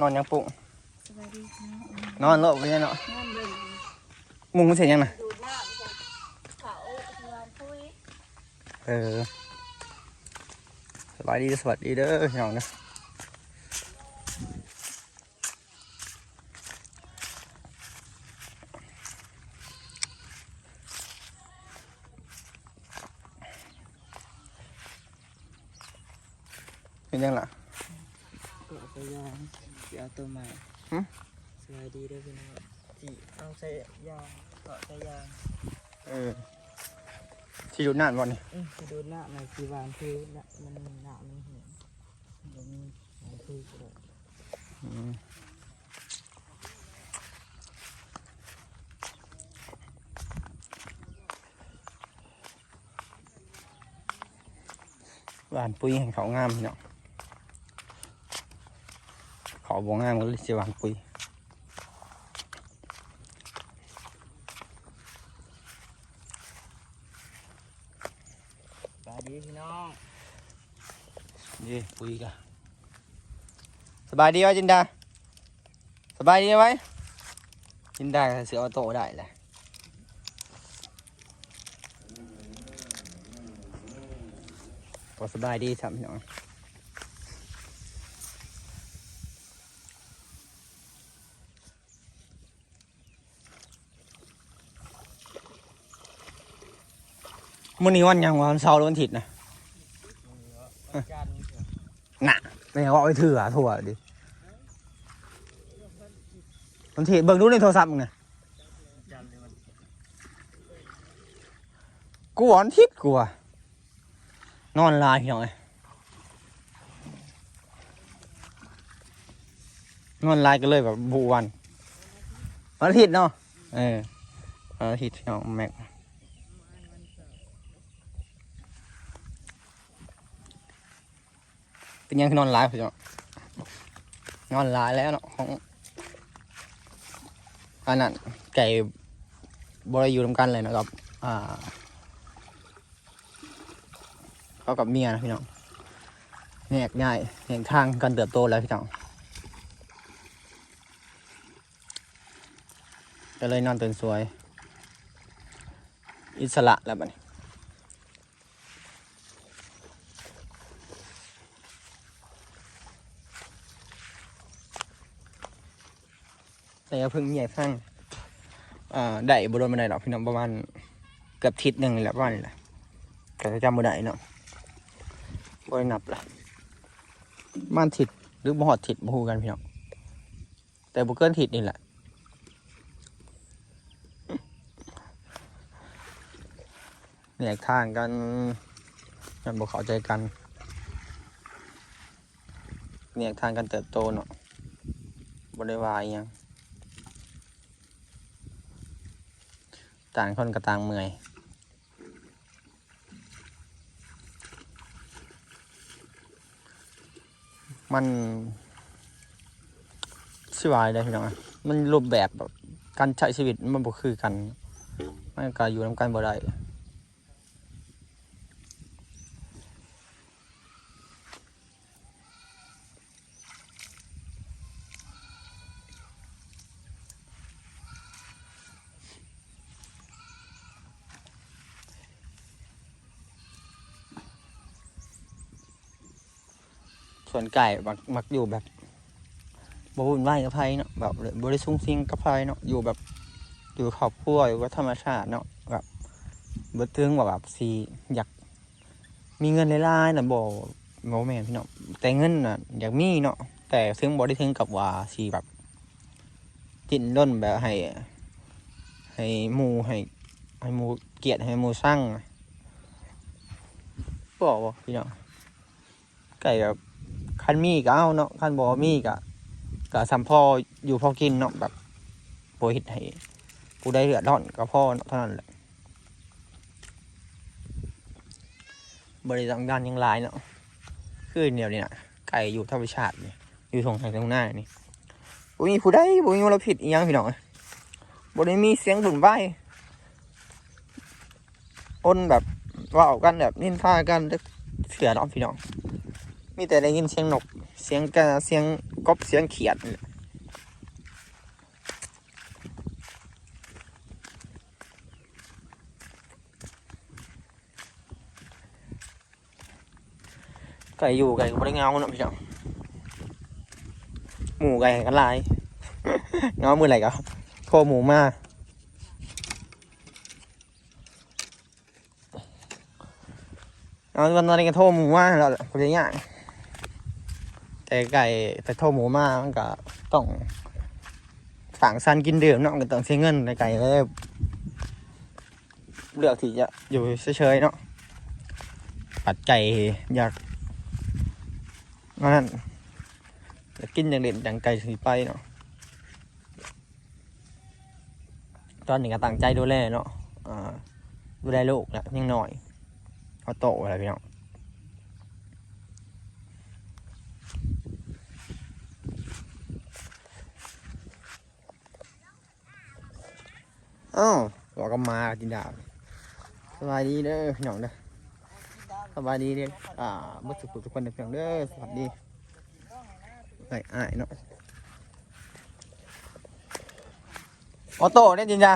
นอนยังปุ๊สบายดีพี่น้องนอนโลกไปเนี่ยเนาะนอนเบิ่งมุงมันเสียยังน่ะดูดน้ำจ้ะเขาที่วานพุ้ยเออสบายดีสวัสดีเด้อพี่น้องเนาะเป็นยังล่ะ เกาะไปยางสิเอาตัวใหม่หึสบายดีเด้วยพี่น้องสิเอาใส่ยางเกาะใส่ยางเออที่ดูดน้ำวันนี้อือสิดูหน้าในสีวานคือหน้ามันหน้ามันเห็นมันมีหลายคือก็ได้อืมหวานปุยให้เขางามพี่น้อง เขาบวงามก็เลยสิหวานปุยสบายดีพี่น้องนี่ปุยกะสบายดีไหมจินดา สบายดีไหมจินดาก็ซื้อออโต้ได้แหละก็สบายดีครับพี่น้อง มื่อนี้วันยังวันเสาร์หรือวันอาทิตย์นะวันจันทร์เถอะน่ะไม่เอาไปถืออะถั่วดิบางทีเบิ่งดูในโทรศัพท์มึงนจันทร์เลยวันกูวันทิศกูอะนอนลายพี่น้องไงนอนลายก็เลยแบบบูวันวันอาทิตย์เนาะเออวันอาทิตย์พี่น้องแม็ก เป็นยังคือนอนลายพี่น้องนอนลายแล้วเนาะของอันนั้นไก่บริยูรวมกันเลยนะครับ อ่าเขากับเมียนะพี่น้องแยกง่ายแยกทางการเติบโตแล้วพี่น้องก็เลยนอนตื่นสวย อิสระแล้วบัดนี้ แต่อย่าเพิ่งแยกทางอ่าได้บโดนไดหรอกพี่น้องประมาณเกือบทิศหนึ่งแหละประมานี้แหละแต่จำบ่ไดเนาะบ่ได้นับละประมันทิศหรือบ่หอดทิศบูกันพี่น้องแต่บ่เกินทิศนี่แหละแยกทางกันมันบอกเข้าใจกันแยกทางกันเติบโตเนาะบริวาอิหยัง ต่างคนกับต่างเมื่อยมันสิวายได้พี่น้องมันรูปแบบแบบการใช้ชีวิตมันบ่คือกัน มันก็อยู่นำกันบ่ได้ ส่วนไก่มักมักอยู่แบบบวุ่นวายกับไพเนาะแบบบริสุทธิ์ซิงกับไพเนาะอยู่แบบอยู่ครอบครัวอยู่กับธรรมชาติเนาะแบบบิดตึงว่าแบบสีอยากมีเงินหลายๆนะบ่บ่แม่นพี่เนาะแต่เงินน่ะอยากมีเนาะแต่ซึ่งบ่ได้ถึงกับว่าสีแบบจิ้นด้นแบบให้ ให้หมู่ให้ให้หมู่เกลียดให้หมู่สร้างบอกว่พี่เนาะไก่แบบ คันมีก็เอาเนาะคันบ่มีก็ก็สัมพออยู่พอกินเนาะแบบบ่เฮ็ดให้ผู้ใดเดือดร้อนก็พอเนาะเท่านั้นแหละบริษัทงานยังหลายเนาะคือเดียวนี่นะไก่อยู่ธรรมชาตินี่อยู่ตรงทางตรงหน้านี่บ่มีผู้ใดบ่มีมลพิษอีหยังพี่น้องบ่ได้มีเสียงบุ่นวอ้นแบบว้าออกกันแบบนินทากันเสือเนาะพี่น้อง มีแต่ได้ยินเสียงนก เสียงกาเสียงกบเสียงเขียดไก่อยู่ไก่ก็ไม่ได้เงาเนาะพี่น้องหมูไก่กันลาย เงามือไหนก็โทรหมูมาเอาวันนั้นก็โทรหมูมาแล้วพอดีอย่าง แต่ไก่ไปโทรหมูมามันก็ต้องสั่งซันกินดื่มเนาะก็ต้องเสียเงินในไก่เลยเลือกที่จะอยู่เฉยๆเนาะปัดไก่อยากนั่นอยากกินอย่างเด่นอย่างไก่สีไปเนาะตอนนี้ก็ตั้งใจดูแลเนาะดูแลลูกแหละยังหน่อยเขาโตอะไรพี่น้อง อ้าวบอกก็มาจินดาบสบายดีเด้อพี่น้องเด้อสบายดีเด้ออ่าบุตรทุกคนเด้อพี่น้องเด้อสวัสดีไอ้อ้ายเนาะออโต้เนี่ยจินดา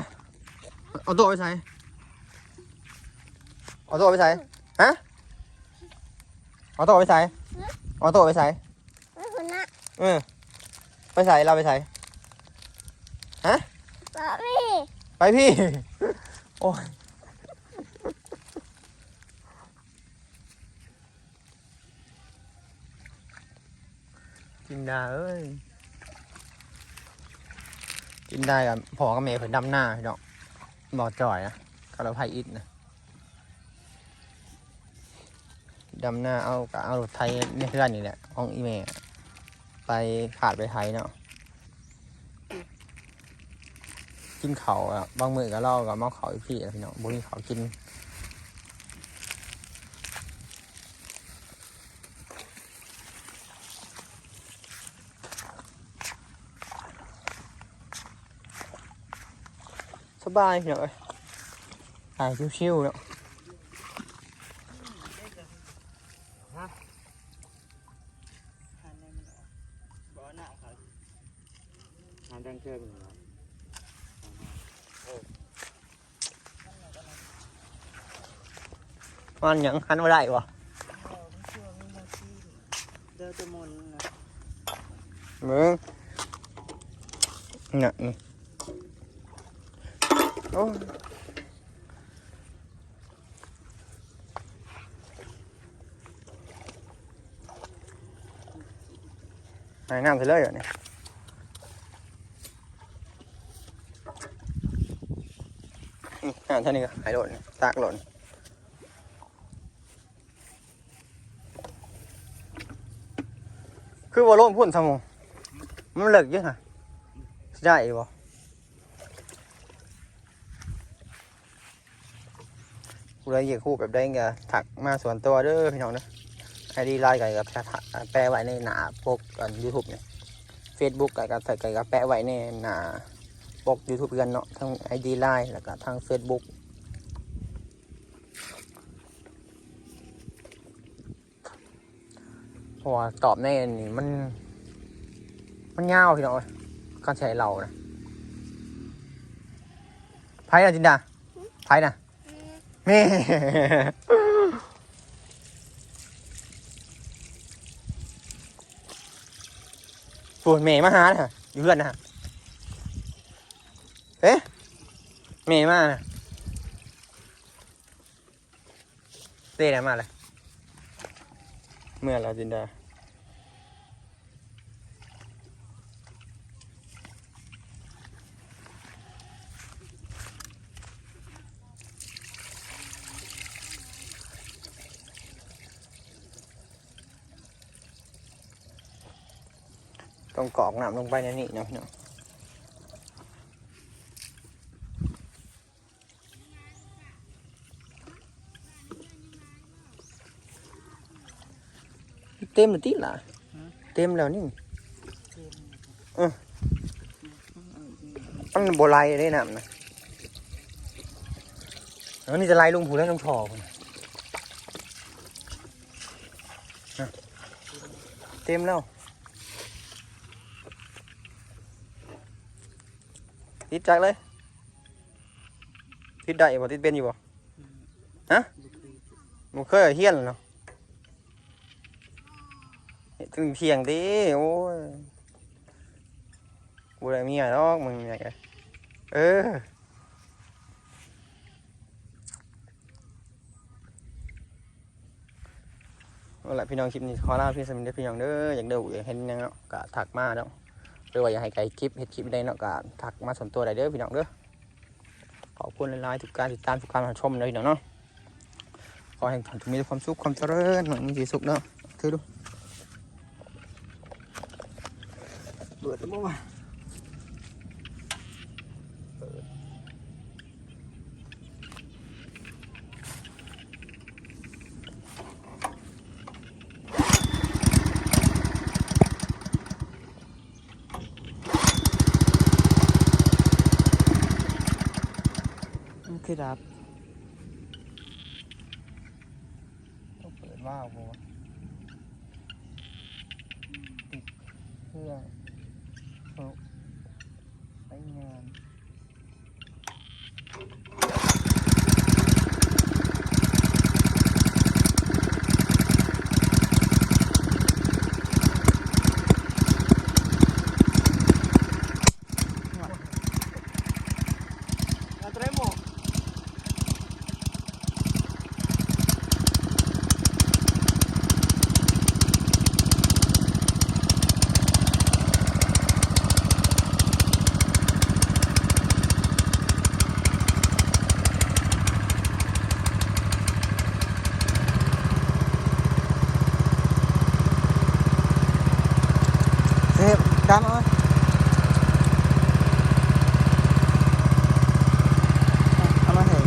เอาตัวไปใส่เอาตัวไปใส่ฮะเอาตัวไปใส่เอาตัวไปใส่ไม่คุณนะเออไปใส่เราไปใส่ป้าพี่ ไปพี่ โอ้ยกินดาเอ้ยกินได้กับพอกับเมย์เพิ่นดำหน้าพี่น้องบอดจ่อยนะกับเราไพอิดนะดำหน้าเอากับเอารถไทยในเพื่อนนี่แหละของอีเมย์ไปขาดไปไทยเนาะ กินเขาวอะบางมือก็เล่ากับเมาเขาอีกพี่พี่น้องบุญเขากินสบายพี่น้องเอ้ยถ่ายชิวๆเนาะ บ่หน้าเขาทำดังเกิน มันหยังหันมาได้วะเดินจะมุนนะมึงเนี่ยนี่โอ้ยไหนน้ำเสร็จเลยเหรอเนี่ยนี่น้ำเท่านี้ก็หายหล่นตากหล่น คือว่าล่มพุ่นสมองมันเลิกเยอะฮะสิได้บ่กูเลยอยากคู่แบบได้ไงถักมาส่วนตัวเด้อพี่น้องเด้อไอดีไลน์ไก่กับแปะไว้ในหน้าปกกันยูทูบเนี่ยเฟซบุ๊กไก่กับไก่กับแปะไว้ในหน้าปกยูทูบกันเนาะทั้งไอดีไลน์แล้วก็ทางเฟซบุ๊ก เพราะว่าตอบในอันนี่มัน มันยาวพี่น้องเอ้ยการใช้เรานะไพ่นะจินดาไพ่นะแม่ปูนเมย์มาหาน่ะอยู่เพื่อนนะฮะเอ๊ะเมย์มาน่ะเต้ไหนมาเลย เมื่อเราจินดา ต้องกรอกน้ำลงไปในนี่เนาะพี่น้อง ต็มหรือตีล่ะ เต็มแล้วนี่เออมันโบไลได้น้ำนะแล้วนี่จะไล่ลุงผูแล้วลุงชอคนเต็มแล้วติดจักเลยติดได้บ่ติดเป็นอยู่บ่ฮะมันเคยเฮี้ยนเนาะ ถึงเที่ยงดิโอ้ยกูได้เมียดอกมึงอยากไงเออเอาละพี่น้องคลิปนี้ขอลาพี่สมิธเด้พี่น้องเด้ออยากดูอยากเห็นยังเนาะก็ทักมาเนาะหรือว่าอยากให้ไกลคลิปเฮ็ดคลิปได้เนาะก็ทักมาส่วนตัวได้เด้อพี่น้องเด้อขอบคุณหลายๆทุกการติดตามทุกการรับชมเลยพี่น้องเนาะขอให้ท่านมีความสุขความเจริญหวังมีสุขเนาะถือดูเปิดแล้วมั้งวะมัน คือดับ ต้องเปิดว่าวบัวติดเครื่องโอ้ไปงาน La traemos. เฮ้ยดำเอาไว้เอามาให้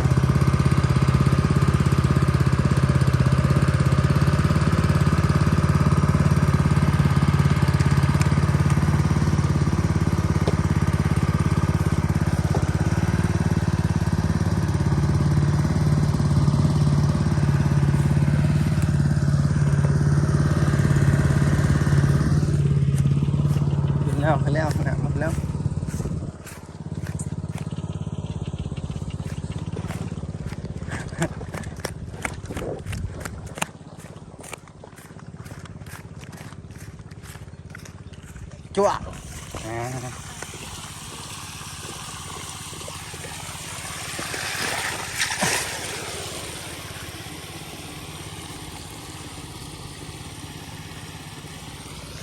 กินแล้วไปแล้วหนักหมดแล้ว จั่วอ่า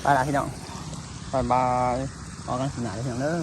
ไปละพี่น้องบายบายออกกันสนาเลยพี่น้องเด้อ